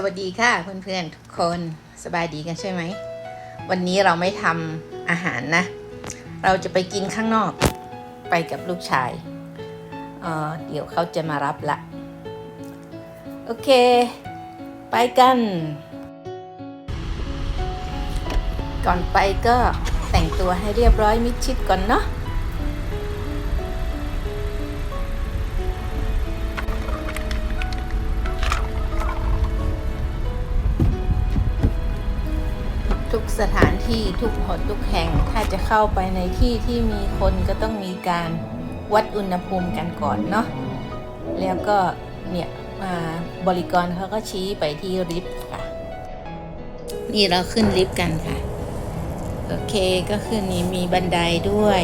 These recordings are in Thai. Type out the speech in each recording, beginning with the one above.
สวัสดีค่ะเพื่อนๆทุกคนสบายดีกันใช่ไหม วันนี้เราไม่ทำอาหารนะ เราจะไปกินข้างนอกไปกับลูกชายเออเดี๋ยวเขาจะมารับละ โอเค ไปกัน ก่อนไปก็แต่งตัวให้เรียบร้อยมิดชิดก่อนเนาะ ทุกสถานที่ทุกหนทุกแห่งถ้าจะเข้าไปในที่ที่มีคนก็ต้องมีการวัดอุณหภูมิกันก่อนเนาะแล้วก็เนี่ยมาบริกรเขาก็ชี้ไปที่ลิฟต์ค่ะ นี่เราขึ้นลิฟต์กันค่ะ โอเคก็คือนี่มีบันไดด้วย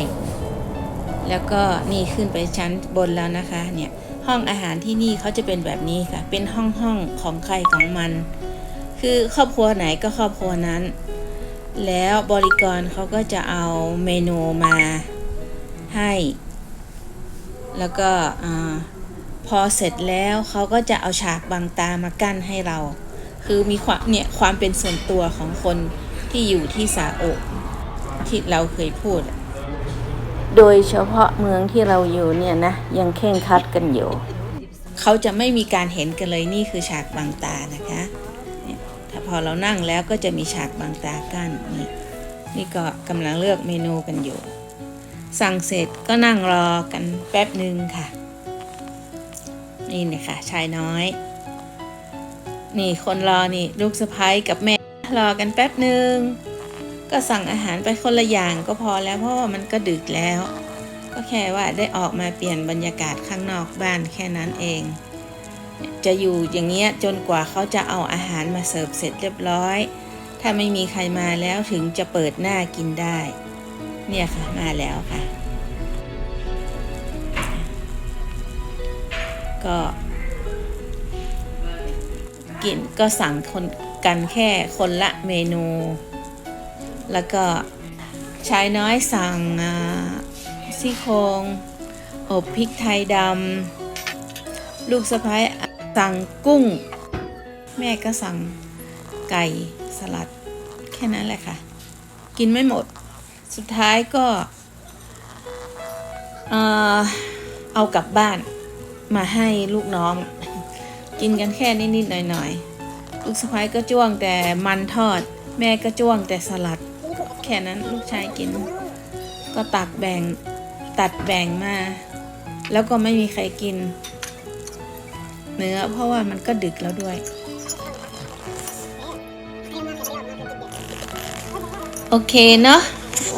แล้วก็นี่ขึ้นไปชั้นบนแล้วนะคะเนี่ยห้องอาหารที่นี่เขาจะเป็นแบบนี้ค่ะ เป็นห้องห้องของใครของมัน คือครอบครัวไหนก็ครอบครัวนั้น แล้วบริกรเขาก็จะเอาเมนูมาให้ แล้วก็พอเสร็จแล้วเขาก็จะเอาฉากบังตามากั้นให้เรา คือมีความเนี่ยความเป็นส่วนตัวของคนที่อยู่ที่ซาโอะที่เราเคยพูด โดยเฉพาะเมืองที่เราอยู่เนี่ยนะ ยังเข่งคัดกันอยู่ เขาจะไม่มีการเห็นกันเลยนี่คือฉากบังตานะคะ ถ้าพอเรานั่งแล้วก็จะมีฉากบังตากั้นนี่นี่ก็กำลังเลือกเมนูกันอยู่ สั่งเสร็จก็นั่งรอกันแป๊บหนึ่งค่ะ นี่เนี่ยค่ะชายน้อย นี่คนรอนี่ลูกสะพ้ยกับแม่รอกันแป๊บหนึ่งก็สั่งอาหารไปคนละอย่างก็พอแล้วเพราะว่ามันก็ดึกแล้ว ก็แค่ว่าได้ออกมาเปลี่ยนบรรยากาศข้างนอกบ้านแค่นั้นเอง จะอยู่อย่างเงี้ยจนกว่าเขาจะเอาอาหารมาเสิร์ฟเสร็จเรียบร้อย ถ้าไม่มีใครมาแล้วถึงจะเปิดหน้ากินได้ เนี่ยค่ะมาแล้วค่ะ ก็กินก็สั่งคนกันแค่คนละเมนู แล้วก็ชายน้อยสั่งซี่โครงอบพริกไทยดำ ลูกสะพ้ายสั่งกุ้ง แม่ก็สั่งไก่สลัด แค่นั้นแหละค่ะ กินไม่หมด สุดท้ายก็เอากลับบ้านมาให้ลูกน้อง กินกันแค่นิดๆหน่อยๆ ลูกสะพ้ายก็จ้วงแต่มันทอด แม่ก็จ้วงแต่สลัด แค่นั้นลูกชายกิน ก็ตักแบ่งตัดแบ่งมา แล้วก็ไม่มีใครกิน เนื้อเพราะว่ามันก็ดึกแล้วด้วย โอเคเนาะ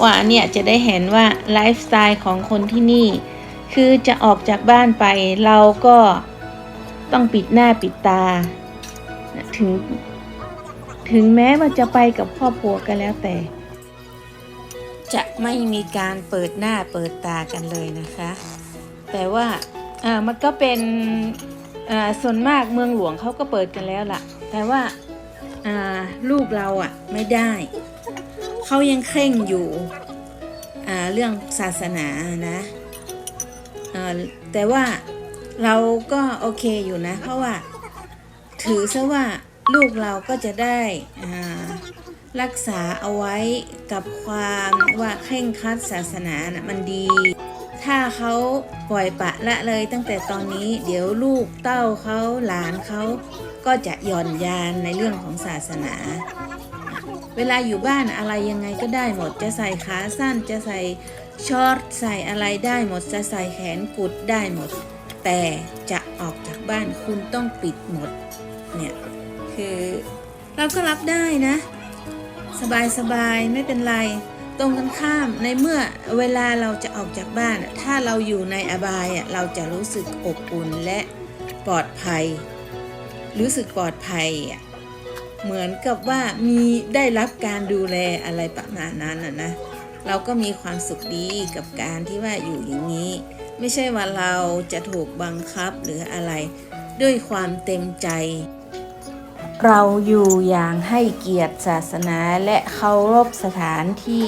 ว่าเนี่ยจะได้เห็นว่าไลฟ์สไตล์ของคนที่นี่ คือจะออกจากบ้านไปเราก็ต้องปิดหน้าปิดตา ถึง ถึงแม้ว่าจะไปกับครอบครัวก็แล้วแต่ จะไม่มีการเปิดหน้าเปิดตากันเลยนะคะ แต่ว่าอ่ามันก็เป็น ส่วนมากเมืองหลวงเขาก็เปิดกันแล้วล่ะ แต่ว่าลูกเราอะไม่ได้ เขายังเคร่งอยู่เรื่องศาสนานะแต่ว่าเราก็โอเคอยู่นะ เพราะว่าถือซะว่าลูกเราก็จะได้รักษาเอาไว้กับความว่าเคร่งครัดศาสนานะมันดี ถ้าเขาปล่อยปะละเลยตั้งแต่ตอนนี้เดี๋ยวลูกเต้าเขาหลานเขาก็จะหย่อนยานในเรื่องของศาสนา เวลาอยู่บ้านอะไรยังไงก็ได้หมดจะใส่ขาสั้นจะใส่ช็อตใส่อะไรได้หมดจะใส่แขนกุดได้หมด แต่จะออกจากบ้านคุณต้องปิดหมดเนี่ยคือเราก็รับได้นะ สบายสบายๆไม่เป็นไร ตรงกันข้ามในเมื่อเวลาเราจะออกจากบ้าน ถ้าเราอยู่ในอบายเราจะรู้สึกอบอุ่นและปลอดภัย รู้สึกปลอดภัย เหมือนกับว่ามีได้รับการดูแลอะไรประมาณนั้นนะเราก็มีความสุขดีกับการที่ว่าอยู่อย่างนี้ ไม่ใช่ว่าเราจะถูกบังคับหรืออะไร ด้วยความเต็มใจ เราอยู่อย่างให้เกียรติศาสนาและเคารพสถานที่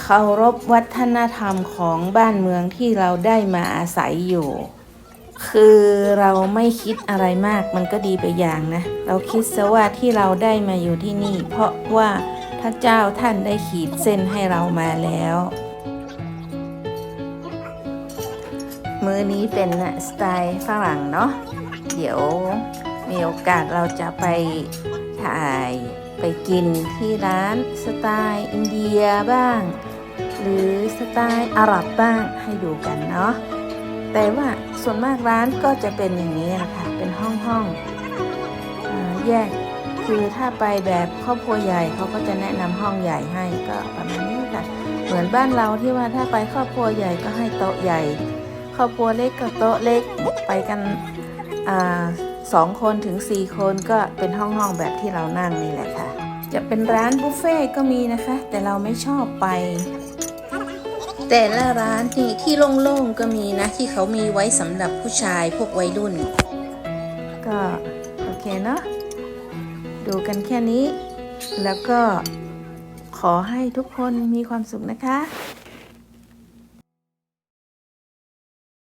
เคารพวัฒนธรรมของบ้านเมืองที่เราได้มาอาศัยอยู่ คือเราไม่คิดอะไรมากมันก็ดีไปอย่างนะ เราคิดซะว่าที่เราได้มาอยู่ที่นี่ เพราะว่าพระเจ้าท่านได้ขีดเส้นให้เรามาแล้ว มื้อนี้เป็นสไตล์ฝรั่งเนาะเดี๋ยว มีโอกาสเราจะไปถ่ายไปกินที่ร้านสไตล์อินเดียบ้าง หรือสไตล์อาหรับบ้างให้ดูกันเนาะแต่ว่าส่วนมากร้านก็จะเป็นอย่างนี้นะคะเป็นห้องห้องอแยกคือถ้าไปแบบครอบครัวใหญ่เขาก็จะแนะนำห้องใหญ่ให้ก็ประมาณนี้ค่ะ เหมือนบ้านเราที่ว่าถ้าไปครอบครัวใหญ่ก็ให้โต๊ะใหญ่ ครอบครัวเล็กก็โต๊ะเล็กไปกัน อ่าสองคนถึงสี่คนก็เป็นห้องห้องๆแบบที่เรานั่งนี่แหละค่ะ จะเป็นร้านบุฟเฟ่ต์ก็มีนะคะ แต่เราไม่ชอบไป แต่ละร้านที่ที่โล่งๆก็มีนะ ที่เขามีไว้สำหรับผู้ชายพวกวัยรุ่น ก็โอเคเนาะดูกันแค่นี้ แล้วก็ขอให้ทุกคนมีความสุขนะคะ